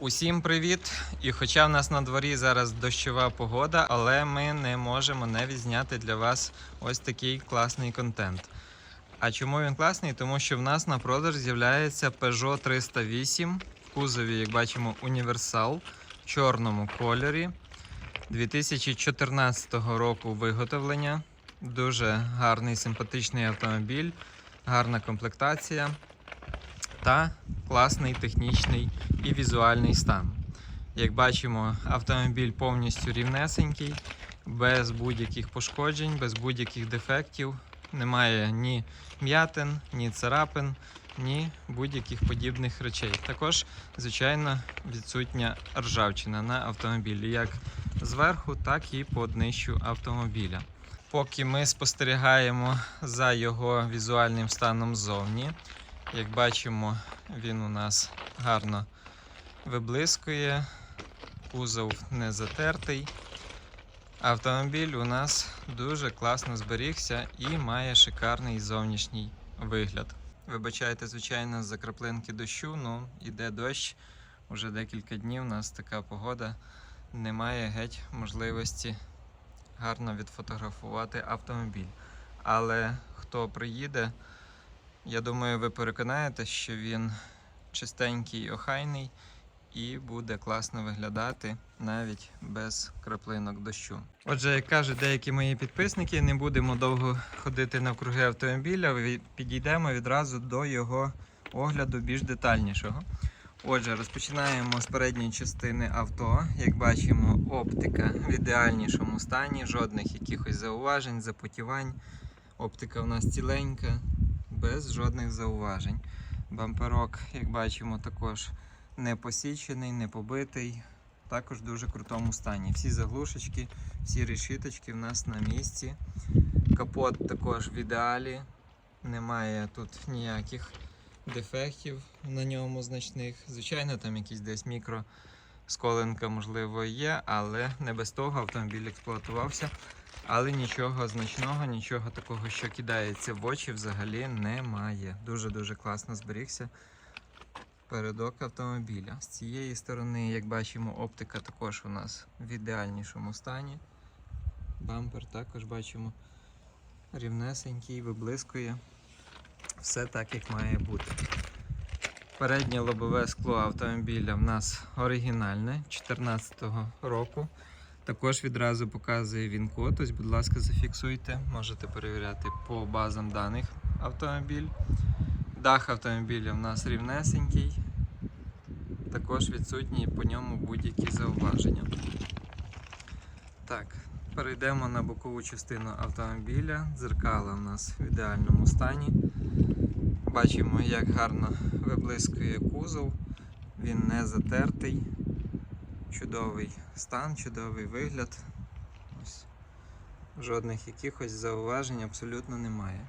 Усім привіт! І хоча в нас на дворі зараз дощова погода, але ми не можемо не відзняти для вас ось такий класний контент. А чому він класний? Тому що в нас на продаж з'являється Peugeot 308 в кузові, як бачимо, універсал в чорному кольорі 2014 року виготовлення. Дуже гарний симпатичний автомобіль, гарна комплектація та класний технічний і візуальний стан. Як бачимо, автомобіль повністю рівнесенький, без будь-яких пошкоджень, без будь-яких дефектів. Немає ні м'ятин, ні царапин, ні будь-яких подібних речей. Також, звичайно, відсутня ржавчина на автомобілі, як зверху, так і по днищу автомобіля. Поки ми спостерігаємо за його візуальним станом ззовні, як бачимо, він у нас гарно виблискує, кузов не затертий. Автомобіль у нас дуже класно зберігся і має шикарний зовнішній вигляд. Вибачайте, звичайно, за краплинки дощу, ну іде дощ. Уже декілька днів у нас така погода. Немає геть можливості гарно відфотографувати автомобіль. Але хто приїде, я думаю, ви переконаєте, що він чистенький охайний і буде класно виглядати навіть без краплинок дощу. Отже, як кажуть деякі мої підписники, не будемо довго ходити навкруги автомобіля, підійдемо відразу до його огляду більш детальнішого. Отже, розпочинаємо з передньої частини авто. Як бачимо, оптика в ідеальнішому стані, жодних якихось зауважень, запотівань. Оптика у нас ціленька, без жодних зауважень. Бамперок, як бачимо, також не посічений, не побитий. Також в дуже крутому стані. Всі заглушечки, всі решіточки в нас на місці. Капот також в ідеалі. Немає тут ніяких дефектів на ньому значних. Звичайно, там якісь десь мікро сколенка, можливо, є, але не без того автомобіль експлуатувався. Але нічого значного, нічого такого, що кидається в очі, взагалі немає. Дуже-дуже класно зберігся передок автомобіля. З цієї сторони, як бачимо, оптика також у нас в ідеальнішому стані. Бампер також бачимо рівнесенький, виблискує. Все так, як має бути. Переднє лобове скло автомобіля в нас оригінальне 2014 року. Також відразу показує він код. Ось, будь ласка, зафіксуйте. Можете перевіряти по базам даних автомобіль. Дах автомобіля в нас рівнесенький. Також відсутні по ньому будь-які зауваження. Так, перейдемо на бокову частину автомобіля. Дзеркала в нас в ідеальному стані. Бачимо, як гарно виблискує кузов. Він не затертий. Чудовий стан, чудовий вигляд. Ось. Жодних якихось зауважень абсолютно немає.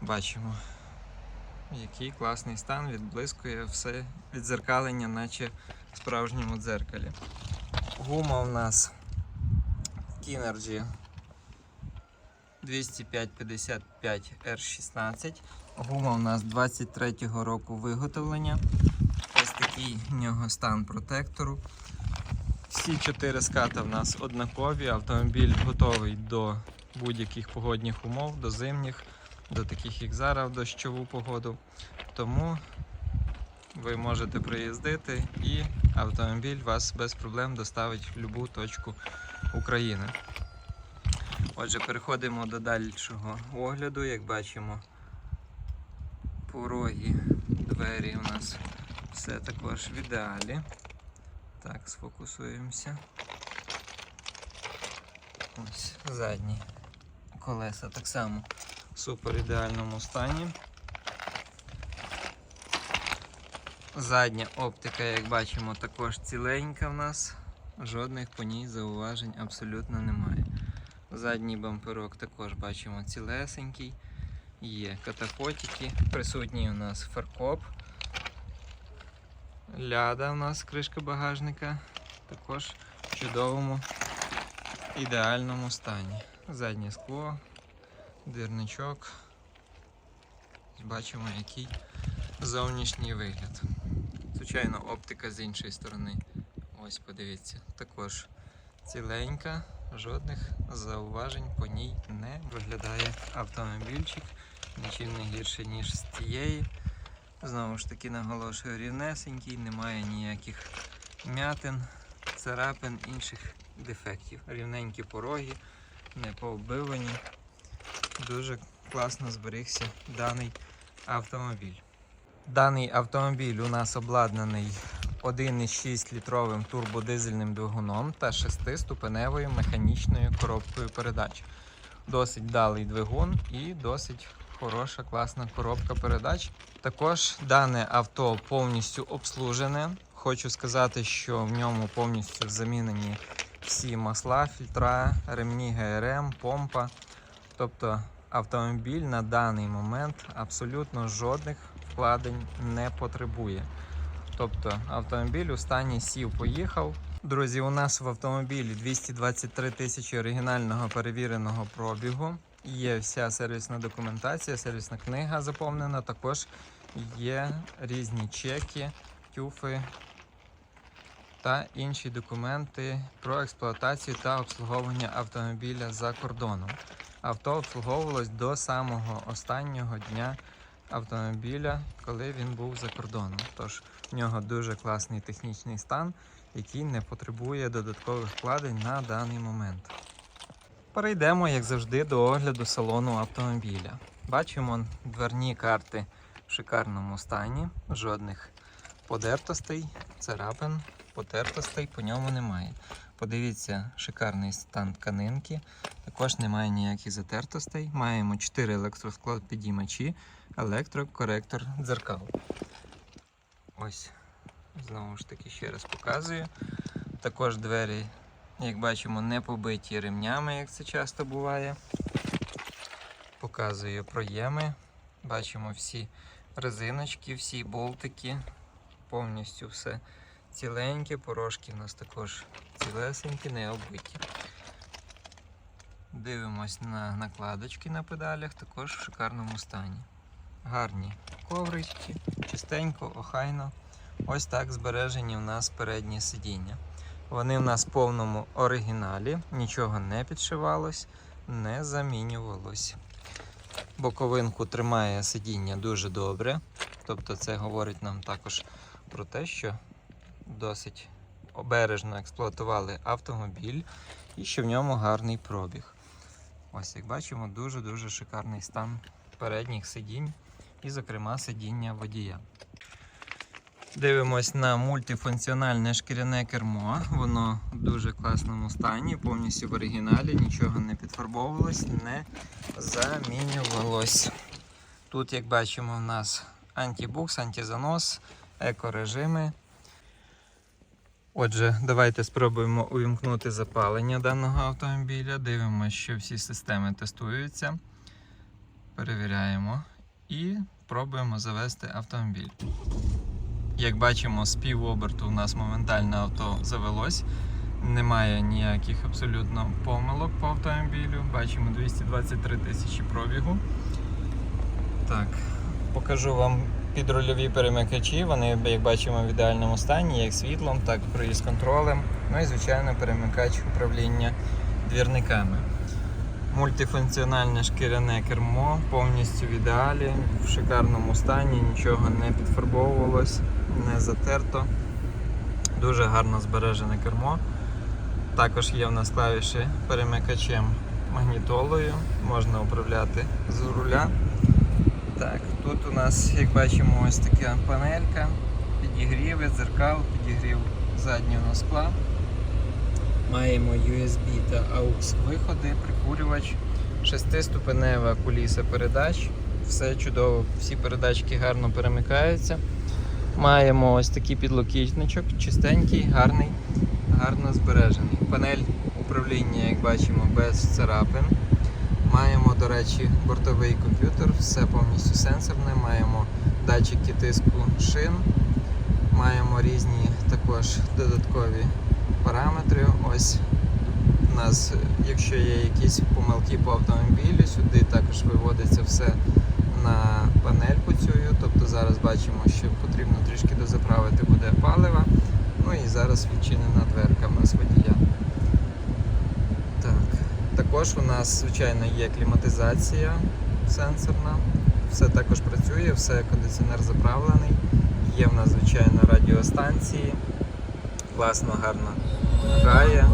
Бачимо, який класний стан, відблискує все відзеркалення, наче в справжньому дзеркалі. Гума у нас Kinergy 205-55 R16. Гума у нас 23-го року виготовлення. Такий в нього стан протектору. Всі чотири ската в нас однакові. Автомобіль готовий до будь-яких погодних умов, до зимніх, до таких як зараз в дощову погоду. Тому ви можете приїздити і автомобіль вас без проблем доставить в будь-яку точку України. Отже, переходимо до дальшого огляду. Як бачимо, пороги, двері у нас все також в ідеалі. Так, сфокусуємося. Ось задні колеса так само в супер ідеальному стані. Задня оптика, як бачимо, також ціленька в нас. Жодних по ній зауважень абсолютно немає. Задній бамперок також бачимо цілесенький. Є катафотики. Присутній у нас фаркоп. Ляда у нас кришка багажника. Також в чудовому ідеальному стані. Заднє скло, двірничок. Бачимо, який зовнішній вигляд. звичайно, оптика з іншої сторони. Ось подивіться. Також ціленька, жодних зауважень по ній не виглядає автомобільчик. Нічим не гірше, ніж з тієї. Знову ж таки наголошую, рівнесенький, немає ніяких м'ятин, царапин, інших дефектів. Рівненькі пороги, не пооббивані. Дуже класно зберігся даний автомобіль. Даний автомобіль у нас обладнаний 1,6 літровим турбодизельним двигуном та 6-ступеневою механічною коробкою передач. Досить далий двигун і досить хороша, класна коробка передач. Також дане авто повністю обслужене. Хочу сказати, що в ньому повністю замінені всі масла, фільтра, ремні ГРМ, помпа. Тобто автомобіль на даний момент абсолютно жодних вкладень не потребує. Тобто автомобіль у стані сів, поїхав. Друзі, у нас в автомобілі 223 тисячі оригінального перевіреного пробігу. Є вся сервісна документація, сервісна книга заповнена. Також є різні чеки, тюфи та інші документи про експлуатацію та обслуговування автомобіля за кордоном. Авто обслуговувалось до самого останнього дня автомобіля, коли він був за кордоном. Тож в нього дуже класний технічний стан, який не потребує додаткових вкладень на даний момент. Перейдемо, як завжди, до огляду салону автомобіля. Бачимо дверні карти в шикарному стані, жодних подертостей, царапин, потертостей по ньому немає. Подивіться, шикарний стан тканинки, також немає ніяких затертостей. Маємо 4 електросклопідіймачі, електрокоректор дзеркал. Ось, знову ж таки, ще раз показую. Також двері, як бачимо, не побиті ремнями, як це часто буває. Показую проєми. Бачимо всі резиночки, всі болтики, повністю все ціленьке, порожки у нас також цілесенькі, не оббиті. Дивимось на накладочки на педалях, також в шикарному стані. Гарні коврички, чистенько, охайно. Ось так збережені у нас передні сидіння. Вони в нас в повному оригіналі, нічого не підшивалось, не замінювалось. Боковинку тримає сидіння дуже добре. Тобто це говорить нам також про те, що досить обережно експлуатували автомобіль і що в ньому гарний пробіг. Ось як бачимо, дуже-дуже шикарний стан передніх сидінь і, зокрема, сидіння водія. Дивимось на мультифункціональне шкіряне кермо. Воно в дуже класному стані, повністю в оригіналі, нічого не підфарбовувалось, не замінювалось. Тут, як бачимо, у нас антибукс, антизанос, екорежими. Отже, давайте спробуємо увімкнути запалення даного автомобіля. Дивимося, що всі системи тестуються. Перевіряємо і пробуємо завести автомобіль. Як бачимо, з півоберту у нас моментально авто завелось. Немає ніяких абсолютно помилок по автомобілю. Бачимо 223 тисячі пробігу. Так, покажу вам підрульові перемикачі. Вони, як бачимо, в ідеальному стані, як світлом, так і круїз контролем. Ну і, звичайно, перемикач управління двірниками. Мультифункціональне шкіряне кермо повністю в ідеалі, в шикарному стані, нічого не підфарбовувалось, не затерто. Дуже гарно збережене кермо. Також є в нас клавіші перемикачем магнітолою, можна управляти з руля. Так, тут у нас, як бачимо, ось така панелька, підігріви, дзеркал, підігрів заднього скла. Маємо USB та AUX виходи, прикурювач, шестиступенева куліса передач. Все чудово, всі передачки гарно перемикаються. Маємо ось такий підлокітничок, чистенький, гарний, гарно збережений. Панель управління, як бачимо, без царапин. Маємо, до речі, бортовий комп'ютер, все повністю сенсорне. Маємо датчики тиску шин, маємо різні також додаткові параметри. Ось у нас, якщо є якісь помилки по автомобілю, сюди також виводиться все на панельку цю. Тобто зараз бачимо, що потрібно трішки дозаправити буде палива. Ну і зараз відчинена дверка в нас водія. Так. Також у нас, звичайно, є кліматизація сенсорна. Все також працює, все кондиціонер заправлений. Є в нас, звичайно, радіостанції. Класно, гарно грає.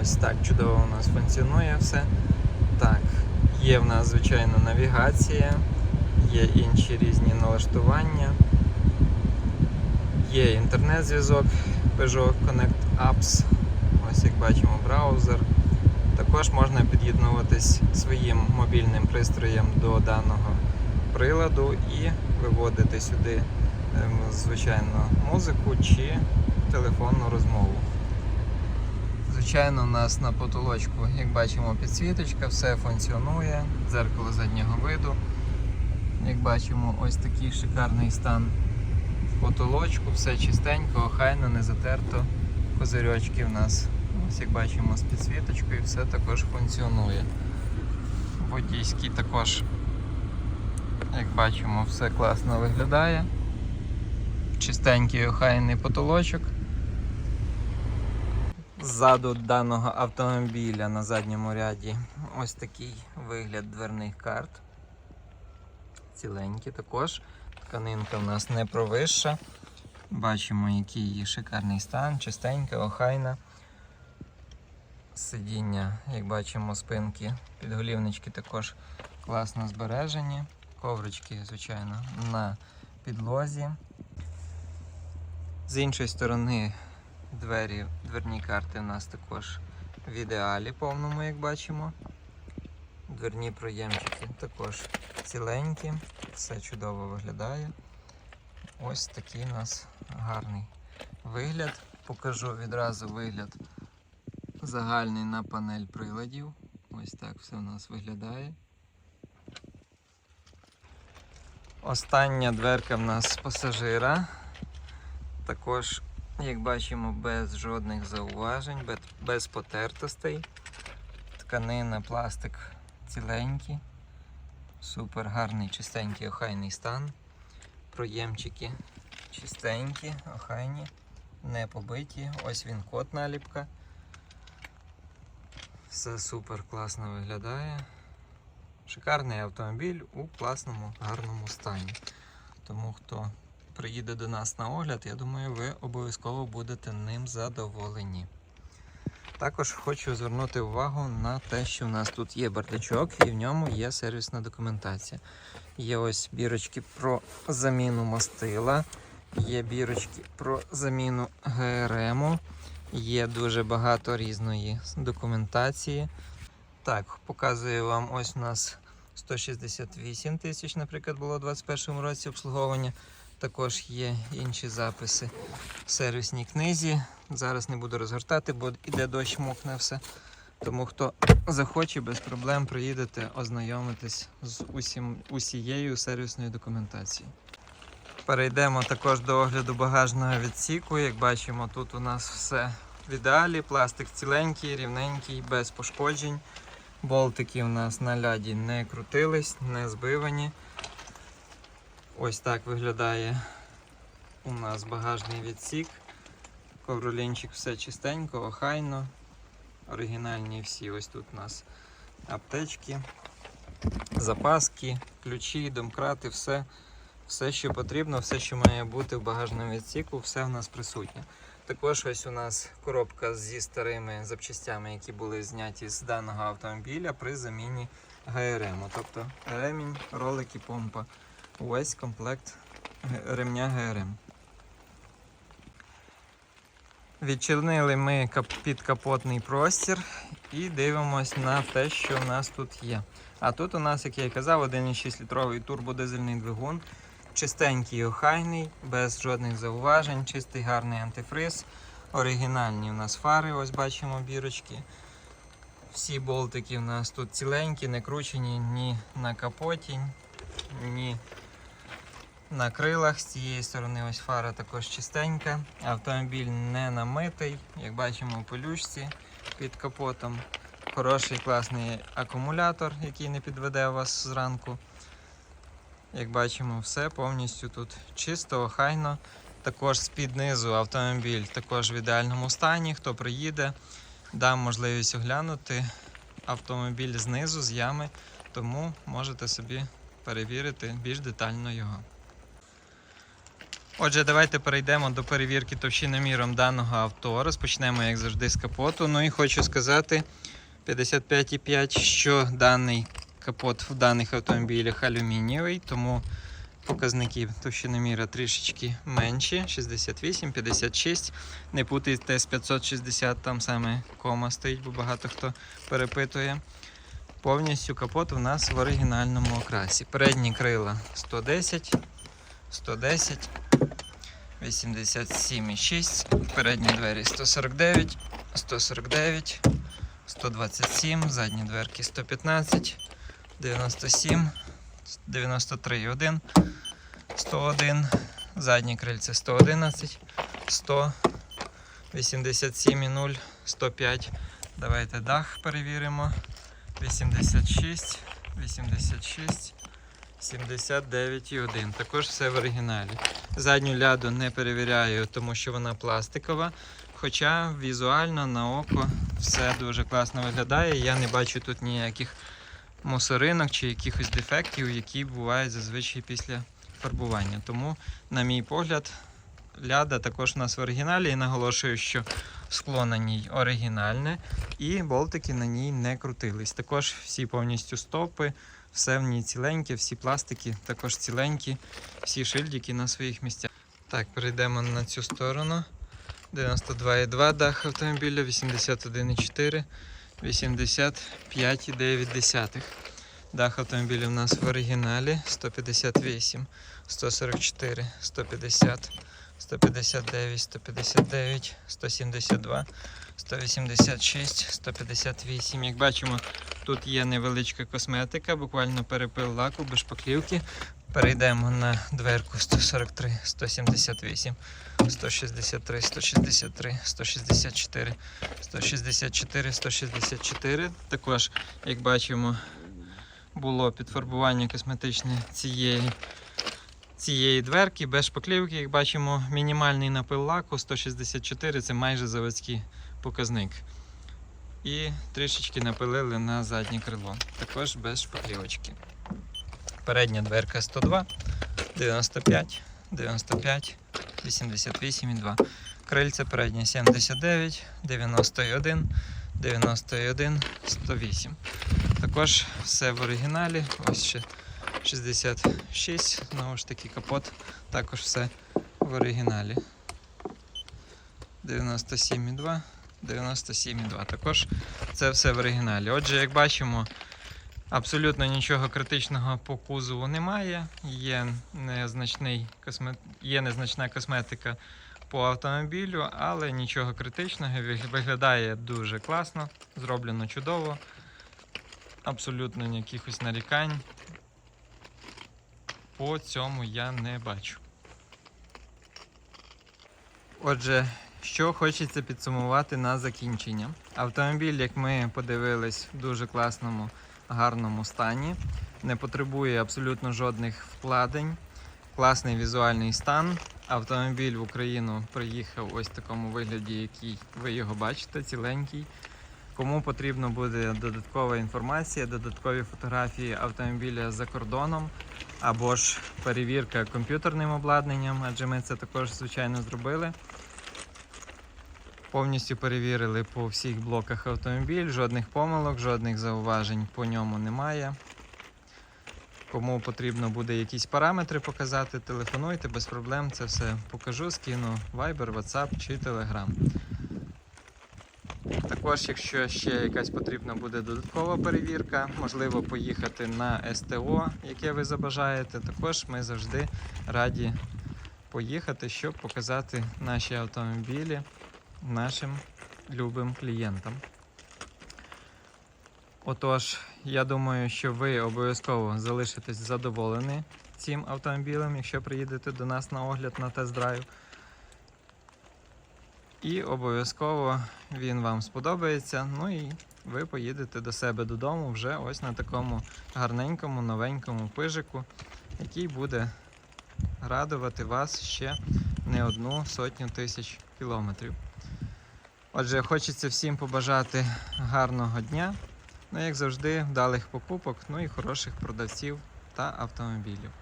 Ось так чудово у нас функціонує все. Так, є в нас, звичайно, навігація, є інші різні налаштування, є інтернет-зв'язок Peugeot Connect Apps. Ось як бачимо, браузер. Також можна під'єднуватись своїм мобільним пристроєм до даного приладу і виводити сюди, ем, звичайно, музику чи телефонну розмову. Звичайно, у нас на потолочку, як бачимо, підсвіточка, все функціонує, дзеркало заднього виду. Як бачимо, ось такий шикарний стан потолочку, все чистенько, охайно, не затерто. Козирьочки в нас, ось як бачимо, з підсвіточкою, все також функціонує. Водійський також, як бачимо, все класно виглядає. Чистенький охайний потолочок. Ззаду даного автомобіля на задньому ряді ось такий вигляд дверних карт. Ціленькі також. Тканинка в нас не провища. Бачимо, який її шикарний стан, чистенька, охайна. Сидіння, як бачимо, спинки, підголівнички також класно збережені. Коврички, звичайно, на підлозі. З іншої сторони Двері, дверні карти у нас також в ідеалі повному, як бачимо. Дверні проємчики також ціленькі, все чудово виглядає. Ось такий у нас гарний вигляд. Покажу відразу вигляд загальний на панель приладів. Ось так все у нас виглядає. Остання дверка в нас з пасажира. Також як бачимо, без жодних зауважень, без, потертостей. Тканина, пластик ціленький. Супер гарний, чистенький, охайний стан. Проємчики чистенькі, охайні, не побиті. Ось він код наліпка. Все супер класно виглядає. Шикарний автомобіль у класному, гарному стані. Тому хто приїде до нас на огляд, я думаю, ви обов'язково будете ним задоволені. Також хочу звернути увагу на те, що в нас тут є бардачок і в ньому є сервісна документація. Є ось бірочки про заміну мастила, є бірочки про заміну ГРМ, є дуже багато різної документації. Так, показую вам ось у нас 168 тисяч, наприклад, було у 2021 році обслуговування. Також є інші записи в сервісній книзі. Зараз не буду розгортати, бо іде дощ мокне все. Тому хто захоче, без проблем приїдете ознайомитись з усім, усією сервісною документацією. Перейдемо також до огляду багажного відсіку. Як бачимо, тут у нас все в ідеалі. Пластик ціленький, рівненький, без пошкоджень. Болтики у нас на ляді не крутились, не збивані. Ось так виглядає у нас багажний відсік. Ковролінчик все чистенько, охайно. Оригінальні всі ось тут у нас аптечки, запаски, ключі, домкрати, все, все, що потрібно, все, що має бути в багажному відсіку, все в нас присутнє. Також ось у нас коробка зі старими запчастями, які були зняті з даного автомобіля при заміні ГРМ. Тобто ремінь, ролики, помпа. Увесь комплект ремня ГРМ. Відчинили ми кап- підкапотний простір і дивимось на те, що в нас тут є. А тут у нас, як я і казав, 1,6 літровий турбодизельний двигун. Чистенький, охайний, без жодних зауважень, чистий гарний антифриз. Оригінальні у нас фари, ось бачимо бірочки. Всі болтики у нас тут ціленькі, не кручені ні на капоті, ні на крилах. З цієї сторони ось фара також чистенька. Автомобіль не намитий, як бачимо у пелюшці під капотом. Хороший класний акумулятор, який не підведе вас зранку. Як бачимо, все повністю тут чисто, охайно. Також з-під низу автомобіль також в ідеальному стані. Хто приїде, дам можливість оглянути автомобіль знизу, з ями, тому можете собі перевірити більш детально його. Отже, давайте перейдемо до перевірки товщиноміром даного авто. Розпочнемо, як завжди, з капоту. Ну і хочу сказати 55,5, що даний капот в даних автомобілях алюмінієвий, тому показники товщиноміра трішечки менші. 68, 56. Не путайте з 560, там саме кома стоїть, бо багато хто перепитує. Повністю капот у нас в оригінальному окрасі. Передні крила 110, 110, 87,6, передні двері 149, 149, 127, задні дверки 115, 97, 93,1, 101, задні крильце 111, 100, 87,0, 105. Давайте дах перевіримо. 86, 86, 79,1. Також все в оригіналі. Задню ляду не перевіряю, тому що вона пластикова. Хоча візуально на око все дуже класно виглядає. Я не бачу тут ніяких мусоринок чи якихось дефектів, які бувають зазвичай після фарбування. Тому, на мій погляд, ляда також у нас в оригіналі і наголошую, що скло на ній оригінальне і болтики на ній не крутились. Також всі повністю стопи, все в ній ціленьке, всі пластики також ціленькі, всі шильдики на своїх місцях. Так, перейдемо на цю сторону. 92,2 дах автомобіля, 81,4, 85,9. Дах автомобіля у нас в оригіналі 158, 144, 150, 159, 159, 172, 186, 158. Як бачимо, тут є невеличка косметика, буквально перепил лаку без шпаклівки. Перейдемо на дверку 143, 178, 163, 163, 164, 164, 164. Також, як бачимо, було підфарбування косметичне цієї, цієї дверки без шпаклівки. Як бачимо, мінімальний напил лаку 164 це майже заводський показник. І трішечки напилили на заднє крило. Також без шпаклівочки. Передня дверка 102, 95, 95, 88,2. Крильце переднє 79, 91, 91, 108. Також все в оригіналі. Ось ще 66, знову ж таки капот. Також все в оригіналі. 97,2, 97,2. Також це все в оригіналі. Отже, як бачимо, абсолютно нічого критичного по кузову немає. Є, незначний косме... Є незначна косметика по автомобілю, але нічого критичного. Виг- Виглядає дуже класно, зроблено чудово. Абсолютно якихось нарікань по цьому я не бачу. Отже, що хочеться підсумувати на закінчення. Автомобіль, як ми подивились, в дуже класному, гарному стані. Не потребує абсолютно жодних вкладень. Класний візуальний стан. Автомобіль в Україну приїхав ось в такому вигляді, який ви його бачите, ціленький. Кому потрібна буде додаткова інформація, додаткові фотографії автомобіля за кордоном або ж перевірка комп'ютерним обладнанням, адже ми це також звичайно зробили. Повністю перевірили по всіх блоках автомобіль, жодних помилок, жодних зауважень по ньому немає. Кому потрібно буде якісь параметри показати, телефонуйте без проблем. Це все покажу, скину Viber, WhatsApp чи Telegram. Також, якщо ще якась потрібна буде додаткова перевірка, можливо поїхати на СТО, яке ви забажаєте, також ми завжди раді поїхати, щоб показати наші автомобілі нашим любим клієнтам. Отож, я думаю, що ви обов'язково залишитесь задоволені цим автомобілем, якщо приїдете до нас на огляд на тест-драйв. І обов'язково він вам сподобається. Ну і ви поїдете до себе додому вже ось на такому гарненькому, новенькому пижику, який буде радувати вас ще не одну сотню тисяч кілометрів. Отже, хочеться всім побажати гарного дня. Ну, як завжди, вдалих покупок, ну і хороших продавців та автомобілів.